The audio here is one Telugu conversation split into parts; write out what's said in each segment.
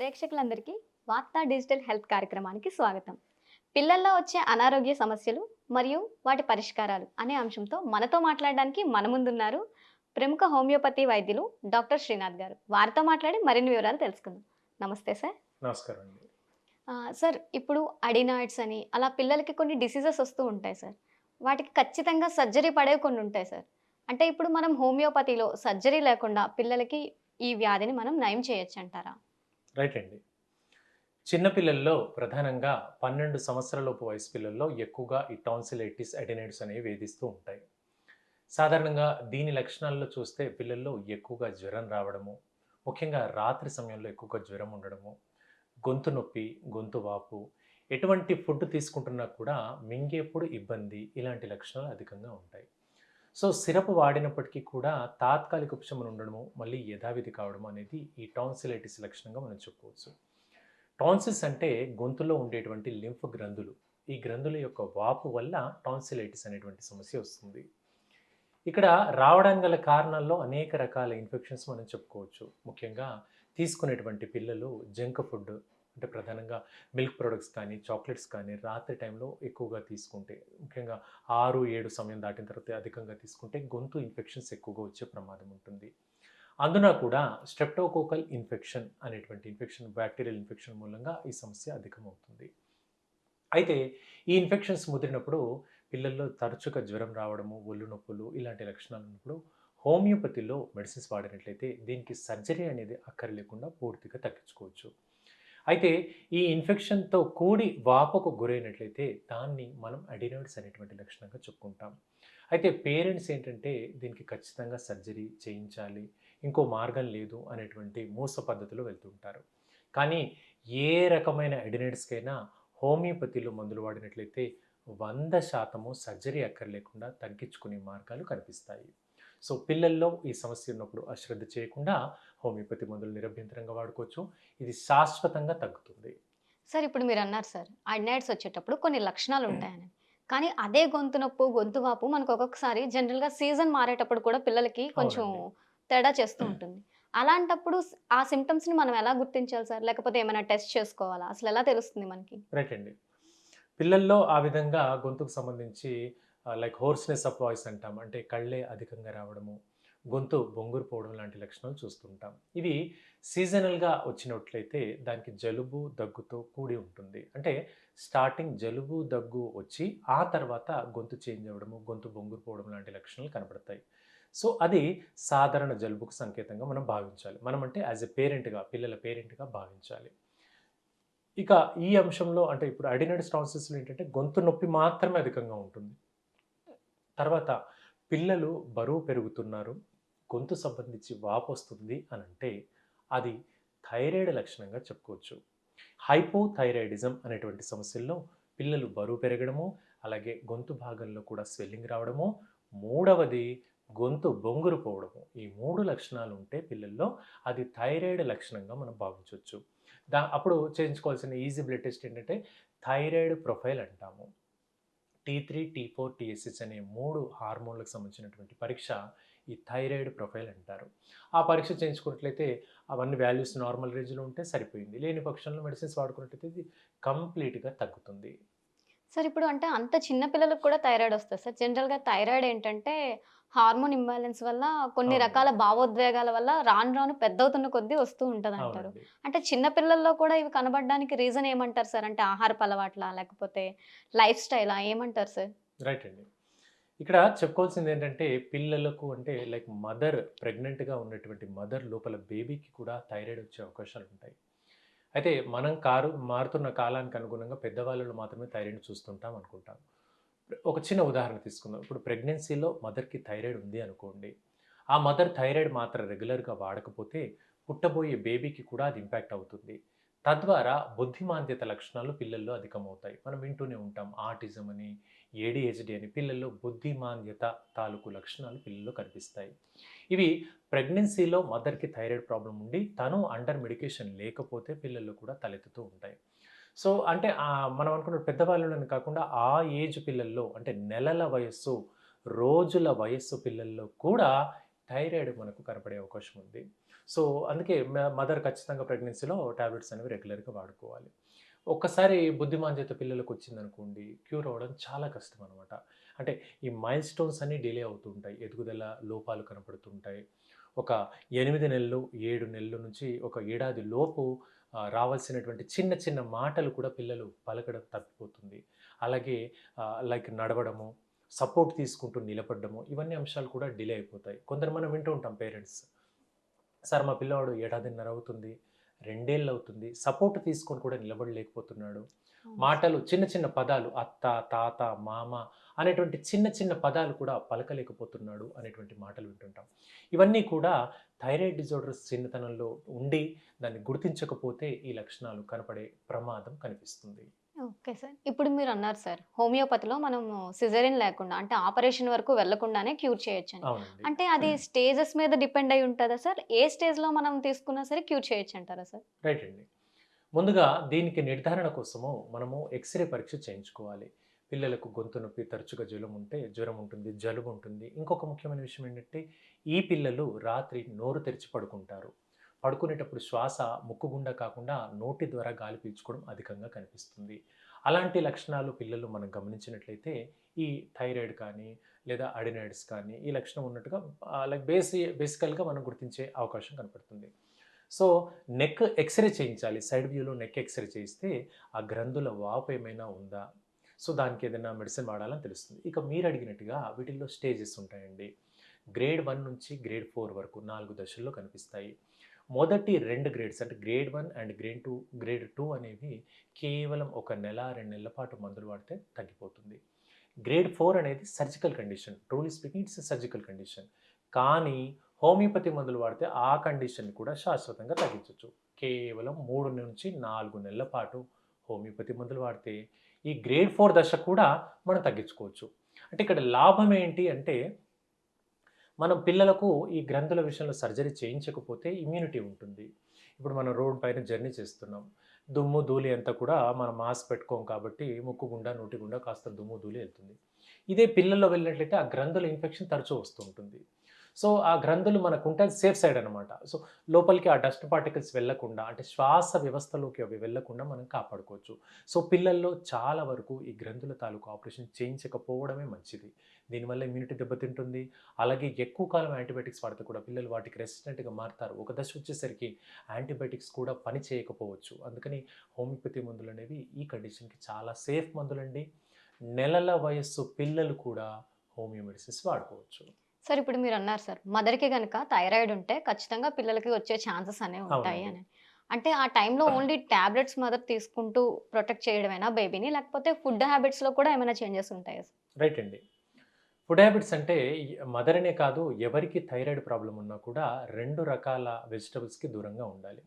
ప్రేక్షకులందరికీ వార్తా డిజిటల్ హెల్త్ కార్యక్రమానికి స్వాగతం. పిల్లల్లో వచ్చే అనారోగ్య సమస్యలు మరియు వాటి పరిష్కారాలు అనే అంశంతో మనతో మాట్లాడడానికి మన ముందున్నారు ప్రముఖ హోమియోపతి వైద్యులు డాక్టర్ శ్రీనాథ్ గారు. వారితో మాట్లాడి మరిన్ని వివరాలు తెలుసుకుందాం. నమస్తే సార్. నమస్కారం అండి. సార్ ఇప్పుడు అడినాయిడ్స్ అని అలా పిల్లలకి కొన్ని డిసీజెస్ వస్తూ ఉంటాయి సార్. వాటికి ఖచ్చితంగా సర్జరీ పడేవి కొన్ని ఉంటాయి సార్. అంటే ఇప్పుడు మనం హోమియోపతిలో సర్జరీ లేకుండా పిల్లలకి ఈ వ్యాధిని మనం నయం చేయొచ్చు అంటారా? రైట్ అండి. చిన్నపిల్లల్లో ప్రధానంగా పన్నెండు సంవత్సరాలలోపు వయసు పిల్లల్లో ఎక్కువగా ఈ టాన్సిలైటిస్ అడినైడ్స్ అనేవి వేధిస్తూ ఉంటాయి. సాధారణంగా దీని లక్షణాల్లో చూస్తే పిల్లల్లో ఎక్కువగా జ్వరం రావడము ముఖ్యంగా రాత్రి సమయంలో ఎక్కువగా జ్వరం ఉండడము గొంతు నొప్పి గొంతు వాపు ఎటువంటి ఫుడ్ తీసుకుంటున్నా కూడా మింగేప్పుడు ఇబ్బంది ఇలాంటి లక్షణాలు అధికంగా ఉంటాయి. సో సిరప్ వాడినప్పటికీ కూడా తాత్కాలిక ఉపశమనం ఉండడము మళ్ళీ యథావిధి కావడం అనేది ఈ టాన్సిలైటిస్ లక్షణంగా మనం చెప్పుకోవచ్చు. టాన్సిల్స్ అంటే గొంతులో ఉండేటువంటి లింఫ్ గ్రంథులు. ఈ గ్రంథుల యొక్క వాపు వల్ల టాన్సిలైటిస్ అనేటువంటి సమస్య వస్తుంది. ఇక్కడ రావడానికి గల కారణాల్లో అనేక రకాల ఇన్ఫెక్షన్స్ మనం చెప్పుకోవచ్చు. ముఖ్యంగా తీసుకునేటువంటి పిల్లలు జంక్ ఫుడ్ అంటే ప్రధానంగా మిల్క్ ప్రొడక్ట్స్ కానీ చాక్లెట్స్ కానీ రాత్రి టైంలో ఎక్కువగా తీసుకుంటే ముఖ్యంగా ఆరు ఏడు సమయం దాటిన తర్వాత అధికంగా తీసుకుంటే గొంతు ఇన్ఫెక్షన్స్ ఎక్కువగా వచ్చే ప్రమాదం ఉంటుంది. అందున కూడా స్ట్రెప్టోకోకల్ ఇన్ఫెక్షన్ అనేటువంటి ఇన్ఫెక్షన్ బ్యాక్టీరియల్ ఇన్ఫెక్షన్ మూలంగా ఈ సమస్య అధికమవుతుంది. అయితే ఈ ఇన్ఫెక్షన్స్ ముదిరినప్పుడు పిల్లల్లో తరచుగా జ్వరం రావడము ఒళ్ళు నొప్పులు ఇలాంటి లక్షణాలు ఉన్నప్పుడు హోమియోపతిలో మెడిసిన్స్ వాడినట్లయితే దీనికి సర్జరీ అనేది అక్కర లేకుండా పూర్తిగా తగ్గించుకోవచ్చు. అయితే ఈ ఇన్ఫెక్షన్తో కూడి వాపకు గురైనట్లయితే దాన్ని మనం అడినాయిడ్స్ అనేటువంటి లక్షణంగా చెప్పుకుంటాం. అయితే పేరెంట్స్ ఏంటంటే దీనికి ఖచ్చితంగా సర్జరీ చేయించాలి ఇంకో మార్గం లేదు అనేటువంటి మూస పద్ధతిలో వెళ్తుంటారు కానీ ఏ రకమైన అడినైడ్స్కైనా హోమియోపతిలో మందులు వాడినట్లయితే వంద శాతము సర్జరీ అక్కర్లేకుండా తగ్గించుకునే మార్గాలు కనిపిస్తాయి. సో పిల్లల్లో ఈ సమస్య ఉన్నప్పుడు అశ్రద్ధ చేయకుండా హోమియోపతి మందులు నిరభ్యంతరంగా వాడుకోవచ్చు. ఇది శాశ్వతంగా తగ్గుతుంది. సార్ ఇప్పుడు మీరు అన్నారు సార్ అడినాయిడ్స్ వచ్చేటప్పుడు కొన్ని లక్షణాలు ఉంటాయని. కానీ అదే గొంతు నొప్పు గొంతు వాపు మనకు ఒక్కొక్కసారి జనరల్గా సీజన్ మారేటప్పుడు కూడా పిల్లలకి కొంచెం. తేడా చేస్తూ ఉంటుంది. అలాంటప్పుడు ఆ సిమ్టమ్స్ని మనం ఎలా గుర్తించాలి సార్? లేకపోతే ఏమైనా టెస్ట్ చేసుకోవాలా? అసలు ఎలా తెలుస్తుంది మనకి? రైట్ అండి. పిల్లల్లో ఆ విధంగా గొంతుకు సంబంధించి లైక్ హోర్స్నెస్ ఆఫ్ వాయిస్ అంటాం. అంటే కళ్ళే అధికంగా రావడము గొంతు బొంగురు పోవడం లాంటి లక్షణాలు చూస్తుంటాం. ఇవి సీజనల్గా వచ్చినట్లయితే దానికి జలుబు దగ్గుతో కూడి ఉంటుంది. అంటే స్టార్టింగ్ జలుబు దగ్గు వచ్చి ఆ తర్వాత గొంతు చేంజ్ అవ్వడము గొంతు బొంగురు పోవడం లాంటి లక్షణాలు కనబడతాయి. సో అది సాధారణ జలుబుకు సంకేతంగా మనం భావించాలి. మనం అంటే యాజ్ ఎ పేరెంట్గా పిల్లల పేరెంట్గా భావించాలి. ఇక ఈ అంశంలో అంటే ఇప్పుడు అడినైటిస్ టాన్సిల్స్లో ఏంటంటే గొంతు నొప్పి మాత్రమే అధికంగా ఉంటుంది. తర్వాత పిల్లలు బరువు పెరుగుతున్నారు. గొంతు సంబంధించి వాపు వస్తుంది అని అంటే అది థైరాయిడ్ లక్షణంగా చెప్పుకోవచ్చు. హైపోథైరాయిడిజం అనేటువంటి సమస్యల్లో పిల్లలు బరువు పెరగడము అలాగే గొంతు భాగంలో కూడా స్వెల్లింగ్ రావడము మూడవది గొంతు బొంగురు పోవడము ఈ మూడు లక్షణాలు ఉంటే పిల్లల్లో అది థైరాయిడ్ లక్షణంగా మనం భావించవచ్చు. దా అప్పుడు చేయించుకోవాల్సిన ఈజీ బ్లడ్ టెస్ట్ ఏంటంటే థైరాయిడ్ ప్రొఫైల్ అంటాము. T three T four TSH అనే మూడు హార్మోన్లకు సంబంధించినటువంటి పరీక్ష ఈ థైరాయిడ్ ప్రొఫైల్ అంటారు. ఆ పరీక్ష చేయించుకున్నట్లయితే అవన్నీ వాల్యూస్ నార్మల్ రేంజ్లో ఉంటే సరిపోయింది. లేని పక్షంలో మెడిసిన్స్ వాడుకున్నట్లయితే ఇది కంప్లీట్గా తగ్గుతుంది. సార్ ఇప్పుడు అంటే అంత చిన్న పిల్లలకు కూడా థైరాయిడ్ వస్తుంది సార్. జనరల్గా థైరాయిడ్ ఏంటంటే హార్మోన్ ఇంబ్యాలెన్స్ వల్ల కొన్ని. రకాల భావోద్వేగాల వల్ల రాను రాను పెద్దవుతున్న కొద్దీ వస్తూ ఉంటుంది అంటారు అంటే చిన్న పిల్లల్లో కూడా ఇవి కనబడడానికి రీజన్ ఏమంటారు సార్? అంటే ఆహారపు అలవాట్లా లేకపోతే లైఫ్ స్టైలా ఏమంటారు సార్? రైట్ అండి. ఇక్కడ చెప్పుకోవాల్సింది ఏంటంటే పిల్లలకు అంటే లైక్ మదర్ ప్రెగ్నెంట్గా ఉన్నటువంటి మదర్ లోపల బేబీకి కూడా థైరాయిడ్ వచ్చే అవకాశాలు ఉంటాయి. అయితే మనం కారు మారుతున్న కాలానికి అనుగుణంగా పెద్దవాళ్ళలో మాత్రమే థైరాయిడ్ చూస్తుంటాం అనుకుంటాం. ఒక చిన్న ఉదాహరణ తీసుకుందాం. ఇప్పుడు ప్రెగ్నెన్సీలో మదర్కి థైరాయిడ్ ఉంది అనుకోండి. ఆ మదర్ థైరాయిడ్ మాత్రం రెగ్యులర్గా వాడకపోతే పుట్టబోయే బేబీకి కూడా అది ఇంపాక్ట్ అవుతుంది. తద్వారా బుద్ధిమాంద్యత లక్షణాలు పిల్లల్లో అధికమవుతాయి. మనం వింటూనే ఉంటాం. ఆటిజం అని ఏడిహెచ్డి అని పిల్లల్లో బుద్ధిమాంద్యత తాలూకు లక్షణాలు పిల్లల్లో కనిపిస్తాయి. ఇవి ప్రెగ్నెన్సీలో మదర్కి థైరాయిడ్ ప్రాబ్లం ఉండి తను అండర్ మెడికేషన్ లేకపోతే పిల్లల్లో కూడా తలెత్తుతూ ఉంటాయి. సో అంటే మనం అనుకున్న పెద్దవాళ్ళని కాకుండా ఆ ఏజ్ పిల్లల్లో అంటే నెలల వయస్సు రోజుల వయస్సు పిల్లల్లో కూడా థైరాయిడ్ మనకు కనపడే అవకాశం ఉంది. సో అందుకే మదర్ ఖచ్చితంగా ప్రెగ్నెన్సీలో టాబ్లెట్స్ అనేవి రెగ్యులర్గా వాడుకోవాలి. ఒక్కసారి బుద్ధిమాంద్యత పిల్లలకు వచ్చిందనుకోండి క్యూర్ అవ్వడం చాలా కష్టం అనమాట అంటే ఈ మైల్ స్టోన్స్ అన్నీ డిలే అవుతుంటాయి. ఎదుగుదల లోపాలు కనపడుతుంటాయి. ఒక ఎనిమిది నెలలు ఏడు నెలల నుంచి ఒక ఏడాది లోపు రావాల్సినటువంటి చిన్న చిన్న మాటలు కూడా పిల్లలు పలకడం తప్పిపోతుంది. అలాగే లైక్ నడవడము సపోర్ట్ తీసుకుంటూ నిలబడము ఇవన్నీ అంశాలు కూడా డిలే అయిపోతాయి. కొందరు మనం వింటూ ఉంటాం పేరెంట్స్. సార్ మా పిల్లవాడు ఏడాదిన్నర అవుతుంది. రెండేళ్ళు అవుతుంది సపోర్ట్ తీసుకొని కూడా నిలబడలేకపోతున్నాడు. మాటలు చిన్న చిన్న పదాలు అత్త తాత మామ అనేటువంటి చిన్న చిన్న పదాలు కూడా పలకలేకపోతున్నాడు అనేటువంటి మాటలు వింటుంటాం. ఇవన్నీ కూడా థైరాయిడ్ డిజార్డర్స్ చిన్నతనంలో ఉండి దాన్ని గుర్తించకపోతే ఈ లక్షణాలు కనపడే ప్రమాదం కనిపిస్తుంది. Okay sir. ఇప్పుడు మీరు అన్నారు సార్ హోమియోపతిలో మనం సిజరిన్ లేకుండా అంటే ఆపరేషన్ వరకు వెళ్ళకుండానే క్యూర్ చేయొచ్చు అంటే అది స్టేజెస్ మీద డిపెండ్ అయి ఉంటుందా సార్? ఏ స్టేజ్లో మనం తీసుకున్నా సరే క్యూర్ చేయొచ్చు అంటారా సార్? రైట్ అండి. ముందుగా దీనికి నిర్ధారణ కోసము మనము ఎక్స్రే పరీక్ష చేయించుకోవాలి. పిల్లలకు గొంతు నొప్పి తరచుగా జ్వరం ఉంటే జ్వరం ఉంటుంది జలుబు ఉంటుంది. ఇంకొక ముఖ్యమైన విషయం ఏంటంటే ఈ పిల్లలు రాత్రి నోరు తెరిచి పడుకుంటారు. పడుకునేటప్పుడు శ్వాస ముక్కు గుండా కాకుండా నోటి ద్వారా గాలి పీల్చుకోవడం అధికంగా కనిపిస్తుంది. అలాంటి లక్షణాలు పిల్లలు మనం గమనించినట్లయితే ఈ థైరాయిడ్ కానీ లేదా అడినాయిడ్స్ కానీ ఈ లక్షణం ఉన్నట్టుగా లైక్ బేసి బేసికల్గా మనం గుర్తించే అవకాశం కనపడుతుంది. సో నెక్ ఎక్స్రే చేయించాలి. సైడ్ వ్యూలో నెక్ ఎక్స్రే చేయిస్తే ఆ గ్రంథుల వాపు ఏమైనా ఉందా? సో దానికి ఏదైనా మెడిసిన్ వాడాలని తెలుస్తుంది. ఇక మీరు అడిగినట్టుగా వీటిల్లో స్టేజెస్ ఉంటాయండి. గ్రేడ్ వన్ నుంచి గ్రేడ్ ఫోర్ వరకు నాలుగు దశల్లో కనిపిస్తాయి. మొదటి రెండు గ్రేడ్స్ అంటే grade one and grade two grade two అనేవి కేవలం ఒక నెల రెండు నెలల పాటు మందులు వాడితే తగ్గిపోతుంది. గ్రేడ్ ఫోర్ అనేది surgical condition truly speaking it's surgical condition కానీ హోమియోపతి మందులు వాడితే ఆ కండిషన్ కూడా శాశ్వతంగా తగ్గించవచ్చు కేవలం మూడు నుంచి నాలుగు నెలల పాటు హోమియోపతి మందులు వాడితే ఈ గ్రేడ్ ఫోర్ దశ కూడా మనం తగ్గించుకోవచ్చు. అంటే ఇక్కడ లాభం ఏంటి అంటే మనం పిల్లలకు ఈ గ్రంథుల విషయంలో సర్జరీ చేయించకపోతే ఇమ్యూనిటీ ఉంటుంది. ఇప్పుడు మనం రోడ్ పైన జర్నీ చేస్తున్నాం. దుమ్ము ధూళి అంతా కూడా మనం మాస్క్ పెట్టుకోం కాబట్టి ముక్కు గుండా నోటి గుండా కాస్త దుమ్ము ధూళి వెళ్తుంది. ఇదే పిల్లల్లో వెళ్ళినట్లయితే ఆ గ్రంథుల ఇన్ఫెక్షన్ తరచూ వస్తూ ఉంటుంది. సో ఆ గ్రంథులు మనకు ఉంటాయి సేఫ్ సైడ్ అనమాట సో లోపలికి ఆ డస్ట్ పార్టికల్స్ వెళ్ళకుండా అంటే శ్వాస వ్యవస్థలోకి అవి వెళ్ళకుండా మనం కాపాడుకోవచ్చు. సో పిల్లల్లో చాలా వరకు ఈ గ్రంథుల తాలూకు ఆపరేషన్ చేయించకపోవడమే మంచిది. దీనివల్ల ఇమ్యూనిటీ దెబ్బతింటుంది. అలాగే ఎక్కువ కాలం యాంటీబయాటిక్స్ వాడితే కూడా పిల్లలు వాటికి రెసిస్టెంట్గా మారుతారు. ఒక దశ వచ్చేసరికి యాంటీబయాటిక్స్ కూడా పని చేయకపోవచ్చు. అందుకని హోమియోపతి మందులు అనేవి ఈ కండిషన్కి చాలా సేఫ్ మందులండి. నెలల వయస్సు పిల్లలు కూడా హోమియో మెడిసిన్స్ వాడుకోవచ్చు. సార్ ఇప్పుడు మీరు అన్నారు సార్ మదర్కి కనుక థైరాయిడ్ ఉంటే ఖచ్చితంగా పిల్లలకి వచ్చే ఛాన్సెస్ అనేవి ఉంటాయి. అని. అంటే ఆ టైంలో ఓన్లీ టాబ్లెట్స్ మదర్ తీసుకుంటూ ప్రొటెక్ట్ చేయడమేనా బేబీని? లేకపోతే ఫుడ్ హ్యాబిట్స్లో కూడా ఏమైనా చేంజెస్ ఉంటాయా సార్? రైట్ అండి. ఫుడ్ హ్యాబిట్స్ అంటే మదర్ అనే కాదు ఎవరికి థైరాయిడ్ ప్రాబ్లం ఉన్నా కూడా రెండు రకాల వెజిటబుల్స్కి దూరంగా ఉండాలి.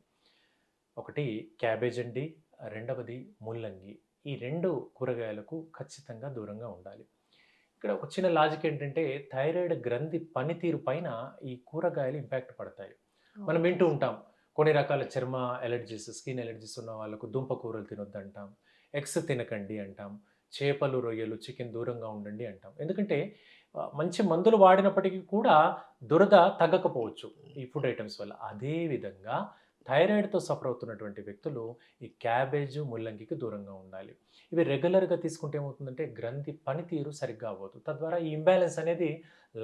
ఒకటి క్యాబేజ్ అండి రెండవది ముల్లంగి. ఈ రెండు కూరగాయలకు ఖచ్చితంగా దూరంగా ఉండాలి. ఇక్కడ ఒక చిన్న లాజిక్ ఏంటంటే థైరాయిడ్ గ్రంథి పనితీరు పైన ఈ కూరగాయలు ఇంపాక్ట్ పడతాయి. మనం వింటూ ఉంటాం కొన్ని రకాల చర్మ ఎలర్జీస్ స్కిన్ ఎలర్జీస్ ఉన్న వాళ్ళకు దుంప కూరలు తినొద్దు అంటాం ఎగ్స్ తినకండి అంటాం చేపలు రొయ్యలు చికెన్ దూరంగా ఉండండి అంటాం. ఎందుకంటే మంచి మందులు వాడినప్పటికీ కూడా దురద తగ్గకపోవచ్చు ఈ ఫుడ్ ఐటమ్స్ వల్ల. అదే విధంగా థైరాయిడ్తో సఫర్ అవుతున్నటువంటి వ్యక్తులు ఈ క్యాబేజ్ ముల్లంగికి దూరంగా ఉండాలి. ఇవి రెగ్యులర్గా తీసుకుంటే ఏమవుతుందంటే గ్రంథి పనితీరు సరిగ్గా అవ్వదు. తద్వారా ఈ ఇంబ్యాలెన్స్ అనేది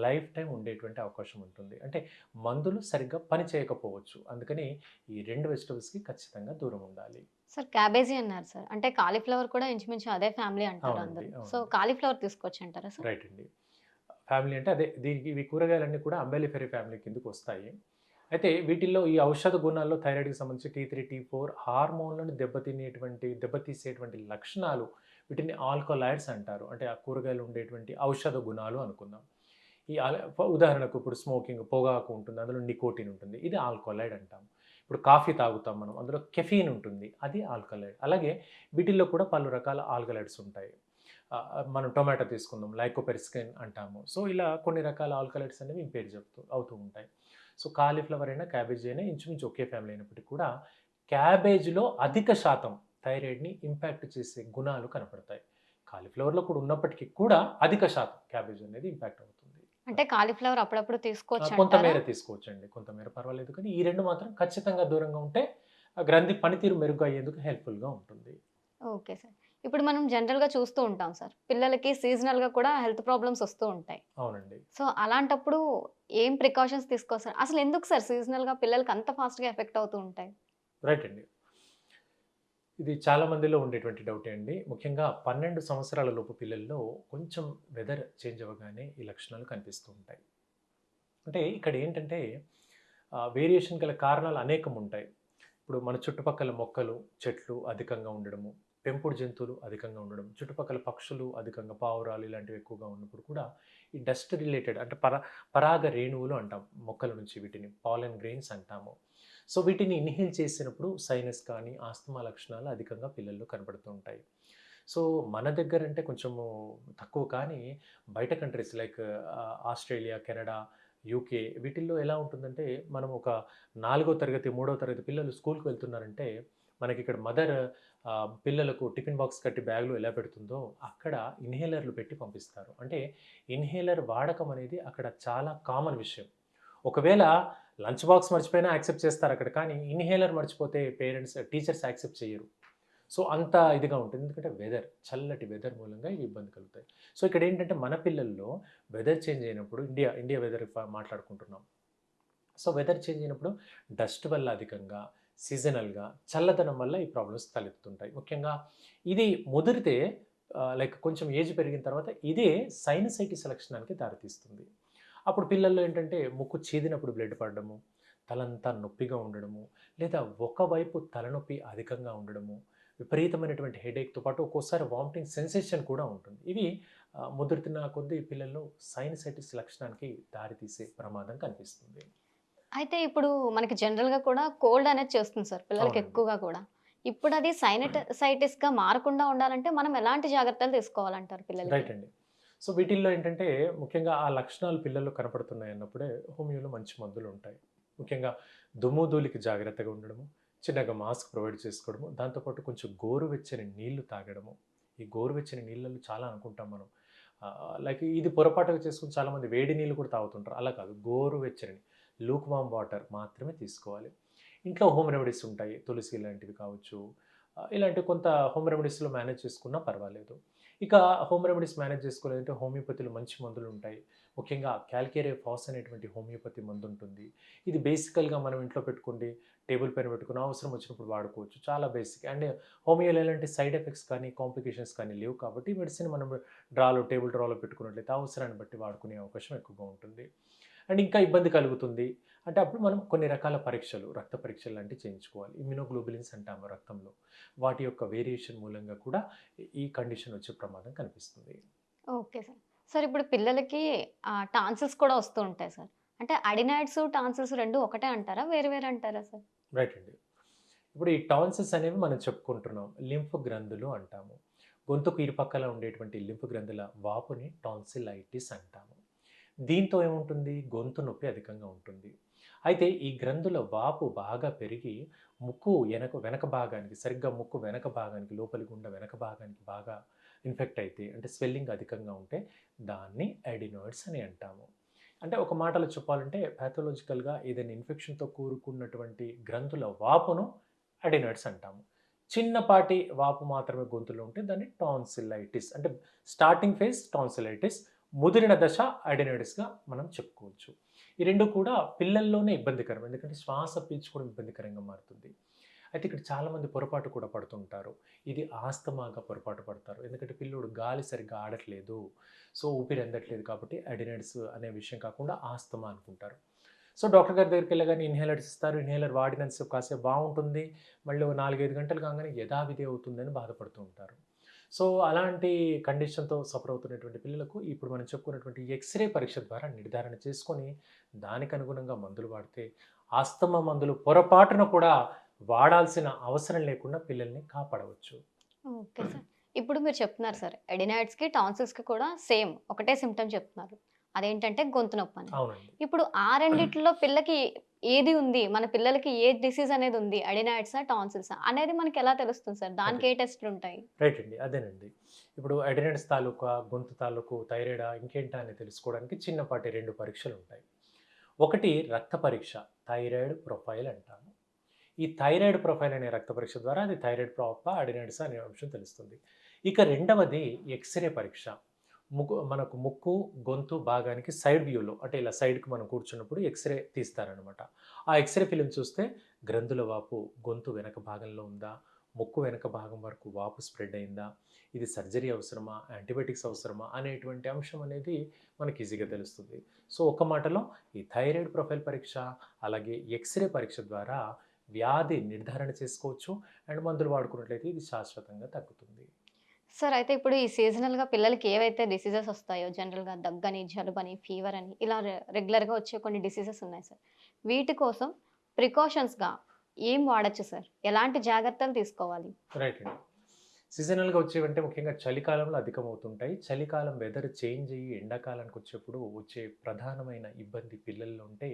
లైఫ్ టైం ఉండేటువంటి అవకాశం ఉంటుంది. అంటే మందులు సరిగ్గా పని చేయకపోవచ్చు. అందుకని ఈ రెండు వెజిటబుల్స్కి ఖచ్చితంగా దూరం ఉండాలి. సార్ క్యాబేజీ అన్నారు సార్. అంటే కాలీఫ్లవర్ కూడా ఇంచుమించు అదే ఫ్యామిలీ అంటారు అందరూ. సో కాలీఫ్లవర్ తీసుకోవచ్చు అంటారా సార్? రైట్ అండి. ఫ్యామిలీ అంటే అదే దీనికి ఇవి కూరగాయలన్నీ కూడా అంబెలిఫెరీ ఫ్యామిలీ కిందకు వస్తాయి. అయితే వీటిల్లో ఈ ఔషధ గుణాల్లో థైరాయిడ్కి సంబంధించి టీ త్రీ టీ ఫోర్ హార్మోన్లను దెబ్బతినేటువంటి దెబ్బతీసేటువంటి లక్షణాలు వీటిని ఆల్కలాయిడ్స్ అంటారు. అంటే ఆ కూరగాయలు ఉండేటువంటి ఔషధ గుణాలు అనుకుందాం. ఈ ఆల్- ఉదాహరణకు ఇప్పుడు స్మోకింగ్ పొగాకు ఉంటుంది అందులో నికోటిన్ ఉంటుంది ఇది ఆల్కలాయిడ్ అంటాం. ఇప్పుడు కాఫీ తాగుతాం మనం అందులో కెఫీన్ ఉంటుంది అది ఆల్కలైడ్. అలాగే వీటిల్లో కూడా పలు రకాల ఆల్కలైడ్స్ ఉంటాయి. మనం టొమాటో తీసుకుందాం లైకోపెరిస్కిన్ అంటాము. సో ఇలా కొన్ని రకాల ఆల్కలైడ్స్ అనేవి ఇంపేర్ చెప్తూ అవుతూ ఉంటాయి. సో కాలీఫ్లవర్ అయినా క్యాబేజీ అయినా ఇంచుమించు ఒకే ఫ్యామిలీ అయినప్పటికీ కూడా క్యాబేజ్లో అధిక శాతం థైరాయిడ్ని ఇంపాక్ట్ చేసే గుణాలు కనపడతాయి. కాలీఫ్లవర్లో కూడా ఉన్నప్పటికీ కూడా అధిక శాతం క్యాబేజ్ అనేది ఇంపాక్ట్ అవుతుంది. అంటే కాలీఫ్లవర్ అప్పుడప్పుడు తీసుకోవచ్చు కొంతమేర? తీసుకోవచ్చండి. కొంతమేర పర్వాలేదు. కానీ ఈ రెండు మాత్రం ఖచ్చితంగా దూరంగా ఉంటే గ్రంథి పనితీరు మెరుగ్గా అయ్యేందుకు హెల్ప్ఫుల్గా ఉంటుంది. Okay sir. ఇప్పుడు మనం జనరల్గా చూస్తూ ఉంటాం సార్. పిల్లలకి సీజనల్గా కూడా హెల్త్ ప్రాబ్లమ్స్ వస్తూ ఉంటాయి. అవునండి. సో అలాంటప్పుడు ఏం ప్రికాషన్స్ తీసుకోవాలి సార్? అసలు ఎందుకు సార్ సీజనల్గా పిల్లలకి అంత ఫాస్ట్గా ఎఫెక్ట్ అవుతూ ఉంటాయి? రైట్ అండి. ఇది చాలా మందిలో ఉండేటువంటి డౌటే అండి. ముఖ్యంగా పన్నెండు సంవత్సరాల లోపు పిల్లల్లో కొంచెం వెదర్ చేంజ్ అవ్వగానే ఈ లక్షణాలు కనిపిస్తూ ఉంటాయి. అంటే ఇక్కడ ఏంటంటే వేరియేషన్ గల కారణాలు అనేకం ఉంటాయి. ఇప్పుడు మన చుట్టుపక్కల మొక్కలు చెట్లు అధికంగా ఉండడము పెంపుడు జంతువులు అధికంగా ఉండడం చుట్టుపక్కల పక్షులు అధికంగా పావురాలు ఇలాంటివి ఎక్కువగా ఉన్నప్పుడు కూడా ఈ డస్ట్ రిలేటెడ్ అంటే పరా పరాగ రేణువులు అంటాం మొక్కల నుంచి వీటిని పాలన్ గ్రెయిన్స్ అంటాము. సో వీటిని ఇన్హేల్ చేసినప్పుడు సైనస్ కానీ ఆస్తమా లక్షణాలు అధికంగా పిల్లల్లో కనబడుతూ ఉంటాయి. సో మన దగ్గర అంటే కొంచెము తక్కువ కానీ బయట countries like Australia Canada UK వీటిల్లో ఎలా ఉంటుందంటే మనం ఒక నాలుగో తరగతి మూడో తరగతి పిల్లలు స్కూల్కి వెళ్తున్నారంటే మనకి ఇక్కడ మదర్ పిల్లలకు టిఫిన్ బాక్స్ కట్టి బ్యాగ్లో ఎలా పెడుతుందో అక్కడ ఇన్హేలర్లు పెట్టి పంపిస్తారు. అంటే ఇన్హేలర్ వాడకం అనేది అక్కడ చాలా కామన్ విషయం. ఒకవేళ లంచ్ బాక్స్ మర్చిపోయినా యాక్సెప్ట్ చేస్తారు అక్కడ కానీ ఇన్హేలర్ మర్చిపోతే పేరెంట్స్ టీచర్స్ యాక్సెప్ట్ చేయరు. సో అంత ఇదిగా ఉంటుంది. ఎందుకంటే వెదర్ చల్లటి వెదర్ మూలంగా ఇవి ఇబ్బంది కలుగుతాయి. సో ఇక్కడ ఏంటంటే మన పిల్లల్లో వెదర్ చేంజ్ అయినప్పుడు ఇండియా ఇండియా వెదర్ మాట్లాడుకుంటున్నాం. సో వెదర్ చేంజ్ అయినప్పుడు డస్ట్ వల్ల అధికంగా సీజనల్గా చల్లదనం వల్ల ఈ ప్రాబ్లమ్స్ తలెత్తుంటాయి ముఖ్యంగా ఇది ముదిరితే లైక్ కొంచెం ఏజ్ పెరిగిన తర్వాత ఇదే సైనసైటిస్ లక్షణానికి దారితీస్తుంది. అప్పుడు పిల్లల్లో ఏంటంటే ముక్కు చేదినప్పుడు బ్లడ్ పడడము తలంతా నొప్పిగా ఉండడము లేదా ఒకవైపు తలనొప్పి అధికంగా ఉండడము విపరీతమైనటువంటి హెడేక్తో పాటు ఒక్కోసారి వామిటింగ్ సెన్సేషన్ కూడా ఉంటుంది. ఇవి ముదురుతున్న కొద్దీ పిల్లల్లో సైనసైటిస్ లక్షణానికి దారితీసే ప్రమాదం కనిపిస్తుంది. అయితే ఇప్పుడు మనకి జనరల్గా కూడా కోల్డ్ అనేది చేస్తుంది సార్ పిల్లలకి. ఎక్కువగా కూడా. ఇప్పుడు అది సైనటైటిస్గా మారకుండా ఉండాలంటే మనం ఎలాంటి జాగ్రత్తలు తీసుకోవాలంటారు రైట్ పిల్లలకి అండి. సో వీటిల్లో ఏంటంటే ముఖ్యంగా ఆ లక్షణాలు పిల్లల్లో కనపడుతున్నాయి అన్నప్పుడే హోమియోలో మంచి మందులు ఉంటాయి. ముఖ్యంగా దుమ్ము ధూళికి జాగ్రత్తగా ఉండడము చిన్నగా మాస్క్ ప్రొవైడ్ చేసుకోవడము దాంతోపాటు కొంచెం గోరువెచ్చని నీళ్ళు తాగడము. ఈ గోరువెచ్చని నీళ్ళలో చాలా అనుకుంటాం మనం. లైక్ ఇది పొరపాటుగా చేసుకుని చాలామంది వేడి నీళ్ళు కూడా తాగుతుంటారు. అలా కాదు గోరువెచ్చని లూక్ వామ్ వాటర్ మాత్రమే తీసుకోవాలి. ఇంట్లో హోమ్ రెమెడీస్ ఉంటాయి. తులసి లాంటివి కావచ్చు. ఇలాంటి కొంత హోమ్ రెమెడీస్లో మేనేజ్ చేసుకున్నా పర్వాలేదు. ఇక హోమ్ రెమెడీస్ మేనేజ్ చేసుకోలేదంటే హోమియోపతిలో మంచి మందులు ఉంటాయి. ముఖ్యంగా క్యాల్కేరే ఫాస్ అనేటువంటి హోమియోపతి మందు ఉంటుంది. ఇది బేసికల్గా మనం ఇంట్లో పెట్టుకోండి టేబుల్ పైన పెట్టుకుని అవసరం వచ్చినప్పుడు వాడుకోవచ్చు. చాలా బేసిక్ అండ్ హోమియోలో ఎలాంటి సైడ్ ఎఫెక్ట్స్ కానీ కాంప్లికేషన్స్ కానీ లేవు కాబట్టి మెడిసిన్ మనం డ్రాలో టేబుల్ డ్రాలో పెట్టుకున్నట్లయితే అవసరాన్ని బట్టి వాడుకునే అవకాశం ఎక్కువగా ఉంటుంది. అండ్ ఇంకా ఇబ్బంది కలుగుతుంది. అంటే అప్పుడు మనం కొన్ని రకాల పరీక్షలు రక్త పరీక్షలు లాంటివి చేయించుకోవాలి. ఇమ్యునోగ్లోబులిన్స్ అంటాము రక్తంలో. వాటి యొక్క వేరియేషన్ మూలంగా కూడా ఈ కండిషన్ వచ్చే ప్రమాదం కనిపిస్తుంది. Okay sir. సార్ ఇప్పుడు పిల్లలకి టాన్సిల్స్ కూడా వస్తూ ఉంటాయి సార్. అంటే అడినాయిడ్స్ టాన్సిల్స్ రెండు ఒకటే అంటారా? వేరు వేరు అంటారా సార్? రైట్ అండి. ఇప్పుడు ఈ టాన్సెస్ అనేవి మనం చెప్పుకుంటున్నాం. లింఫ్ గ్రంథులు అంటాము. గొంతుకు ఇరుపక్కల ఉండేటువంటి లింఫ్ గ్రంథుల వాపుని టాన్సిలైటిస్ అంటాము. దీంతో ఏముంటుంది? గొంతు నొప్పి అధికంగా ఉంటుంది. అయితే ఈ గ్రంథుల వాపు బాగా పెరిగి ముక్కు వెనక వెనక భాగానికి సరిగ్గా ముక్కు వెనక భాగానికి లోపలి గుండా వెనక భాగానికి బాగా ఇన్ఫెక్ట్ అయితే అంటే స్వెల్లింగ్ అధికంగా ఉంటే దాన్ని అడినోయిడ్స్ అని అంటాము. అంటే ఒక మాటలో చెప్పాలంటే ప్యాథలాజికల్గా ఏదైనా ఇన్ఫెక్షన్తో కూరుకున్నటువంటి గ్రంథుల వాపును అడినాయిడ్స్ అంటాము. చిన్నపాటి వాపు మాత్రమే గొంతులో ఉంటే దాన్ని టాన్సిలైటిస్ అంటే స్టార్టింగ్ ఫేజ్ టాన్సిలైటిస్ ముదిరిన దశ అడినాయిటిస్గా మనం చెప్పుకోవచ్చు. ఈ రెండు కూడా పిల్లల్లోనే ఇబ్బందికరం. ఎందుకంటే శ్వాస పీల్చుకోవడం ఇబ్బందికరంగా మారుతుంది. అయితే ఇక్కడ చాలామంది పొరపాటు కూడా పడుతుంటారు. ఇది ఆస్తమాగా పొరపాటు పడతారు. ఎందుకంటే పిల్లోడు గాలి సరిగ్గా ఆడట్లేదు. సో ఊపిరి అందట్లేదు కాబట్టి అడినైడ్స్ అనే విషయం కాకుండా ఆస్తమా అనుకుంటారు. సో డాక్టర్ గారి దగ్గరికి వెళ్ళగానే ఇన్హేలర్స్ ఇస్తారు. ఇన్హేలర్ వాడినంతసేపు కాసేపు బాగుంటుంది. మళ్ళీ నాలుగైదు గంటలు కాగానే యథావిధి అవుతుందని బాధపడుతూ ఉంటారు. సో అలాంటి కండిషన్తో సఫర్ అవుతున్నటువంటి పిల్లలకు ఇప్పుడు మనం చెప్పుకున్నటువంటి ఎక్స్రే పరీక్ష ద్వారా నిర్ధారణ చేసుకొని దానికి అనుగుణంగా మందులు వాడితే ఆస్తమా మందులు పొరపాటున కూడా వాడాల్సిన అవసరం లేకుండా పిల్లల్ని కాపాడవచ్చు. Okay sir. ఇప్పుడు మీరు చెప్తున్నారు సార్ ఎడినాయిడ్స్కి టాన్సిల్స్కి కూడా సేమ్ ఒకటే సిమ్టమ్ చెప్తున్నారు. అదేంటంటే గొంతు నొప్పి అని. ఇప్పుడు ఆ రెండిట్లో పిల్లకి ఏది ఉంది? మన పిల్లలకి ఏ డిసీజ్ అనేది ఉంది? అడినాయిడ్సా టాన్సిల్సా? అనేది మనకి ఎలా తెలుస్తుంది సార్? దానికి ఏ టెస్ట్లు ఉంటాయి? రైట్ అండి. అదేనండి. ఇప్పుడు అడినెడ్స్ తాలూకా గొంతు తాలూకు థైరాయిడా ఇంకేంటా అని తెలుసుకోవడానికి చిన్నపాటి రెండు పరీక్షలు ఉంటాయి. ఒకటి రక్త పరీక్ష థైరాయిడ్ ప్రొఫైల్ అంటాము. ఈ థైరాయిడ్ ప్రొఫైల్ అనే రక్త పరీక్ష ద్వారా అది థైరాయిడ్ ప్రాపా అడినెడ్స్ అనే అంశం తెలుస్తుంది. ఇక రెండవది ఎక్స్రే పరీక్ష. ముక్కు మనకు ముక్కు గొంతు భాగానికి సైడ్ వ్యూలో అంటే ఇలా సైడ్కి మనం కూర్చున్నప్పుడు ఎక్స్రే తీస్తారనమాట ఆ ఎక్స్రే ఫిలిం చూస్తే గ్రంథుల వాపు గొంతు వెనక భాగంలో ఉందా? ముక్కు వెనక భాగం వరకు వాపు స్ప్రెడ్ అయిందా? ఇది సర్జరీ అవసరమా? యాంటీబయాటిక్స్ అవసరమా? అనేటువంటి అంశం అనేది మనకి ఈజీగా తెలుస్తుంది. సో ఒక మాటలో ఈ థైరాయిడ్ ప్రొఫైల్ పరీక్ష అలాగే ఎక్స్రే పరీక్ష ద్వారా వ్యాధి నిర్ధారణ చేసుకోవచ్చు. అండ్ మందులు వాడుకున్నట్లయితే ఇది శాశ్వతంగా తగ్గుతుంది. సార్ అయితే ఇప్పుడు ఈ సీజనల్గా పిల్లలకి ఏవైతే డిసీజెస్ వస్తాయో జనరల్గా దగ్గని జలుబని ఫీవర్ అని ఇలా రెగ్యులర్గా వచ్చే కొన్ని డిసీజెస్ ఉన్నాయి సార్. వీటి కోసం ప్రికాషన్స్గా ఏం వాడచ్చు సార్? ఎలాంటి జాగ్రత్తలు తీసుకోవాలి? రైట్ అండి. సీజనల్గా వచ్చేవంటే ముఖ్యంగా చలికాలంలో అధికమవుతుంటాయి. చలికాలం వెదర్ చేంజ్ అయ్యి ఎండాకాలానికి వచ్చేప్పుడు వచ్చే ప్రధానమైన ఇబ్బంది పిల్లల్లో ఉంటే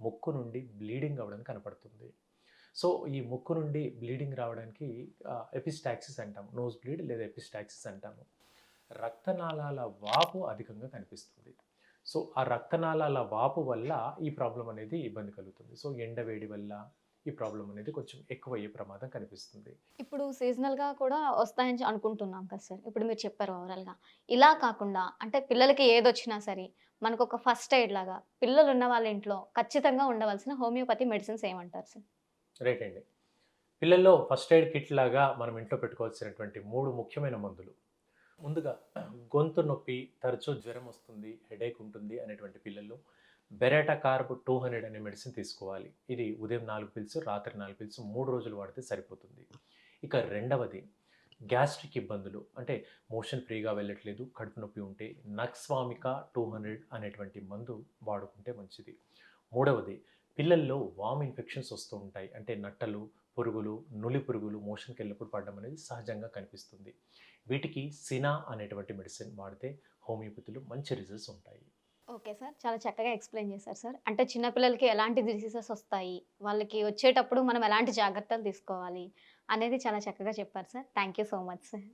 ముక్కు నుండి బ్లీడింగ్ అవ్వడం కనపడుతుంది. సో ఈ ముక్కు నుండి బ్లీడింగ్ రావడానికి ఎపిస్టాక్సిస్ అంటాము. నోస్ బ్లీడ్ లేదా ఎపిస్టాక్సిస్ అంటాము. రక్తనాళాల వాపు అధికంగా కనిపిస్తుంది. సో ఆ రక్తనాళాల వాపు వల్ల ఈ ప్రాబ్లం అనేది ఇబ్బంది కలుగుతుంది. సో ఎండవేడి వల్ల ఈ ప్రాబ్లం అనేది కొంచెం ఎక్కువ అయ్యే ప్రమాదం కనిపిస్తుంది. ఇప్పుడు సీజనల్గా కూడా వస్తాయని అనుకుంటున్నాం కదా సార్. ఇప్పుడు మీరు చెప్పారు ఓవరాల్గా. ఇలా కాకుండా అంటే పిల్లలకి ఏదొచ్చినా సరే మనకు ఒక ఫస్ట్ ఎయిడ్ లాగా పిల్లలు ఉన్న వాళ్ళ ఇంట్లో ఖచ్చితంగా ఉండవలసిన హోమియోపతి మెడిసిన్స్ ఏమంటారు సార్? రైట్ అండి. పిల్లల్లో ఫస్ట్ ఎయిడ్ కిట్ లాగా మనం ఇంట్లో పెట్టుకోవాల్సినటువంటి మూడు ముఖ్యమైన మందులు. ముందుగా గొంతు నొప్పి తరచూ జ్వరం వస్తుంది హెడేక్ ఉంటుంది అనేటువంటి పిల్లల్లో బెరాటా కార్బ్ టూ హండ్రెడ్ అనే మెడిసిన్ తీసుకోవాలి. ఇది ఉదయం నాలుగు పిల్స్ రాత్రి నాలుగు పిల్స్ మూడు రోజులు వాడితే సరిపోతుంది. ఇక రెండవది గ్యాస్ట్రిక్ ఇబ్బందులు. అంటే మోషన్ ఫ్రీగా వెళ్ళట్లేదు కడుపు నొప్పి ఉంటే నక్స్వామిక టూ హండ్రెడ్ అనేటువంటి మందు వాడుకుంటే మంచిది. మూడవది పిల్లల్లో వామ్ ఇన్ఫెక్షన్స్ వస్తూ ఉంటాయి. అంటే నట్టలు పురుగులు నులి పురుగులు మోషన్కి వెళ్ళినప్పుడు పడడం అనేది సహజంగా కనిపిస్తుంది. వీటికి సినా అనేటువంటి మెడిసిన్ వాడితే హోమియోపతిలో మంచి రిజల్ట్స్ ఉంటాయి. Okay sir. చాలా చక్కగా ఎక్స్ప్లెయిన్ చేశారు సార్. అంటే చిన్నపిల్లలకి ఎలాంటి డిసీజెస్ వస్తాయి? వాళ్ళకి వచ్చేటప్పుడు మనం ఎలాంటి జాగ్రత్తలు తీసుకోవాలి? అనేది చాలా చక్కగా చెప్పారు sir. Thank you so much sir.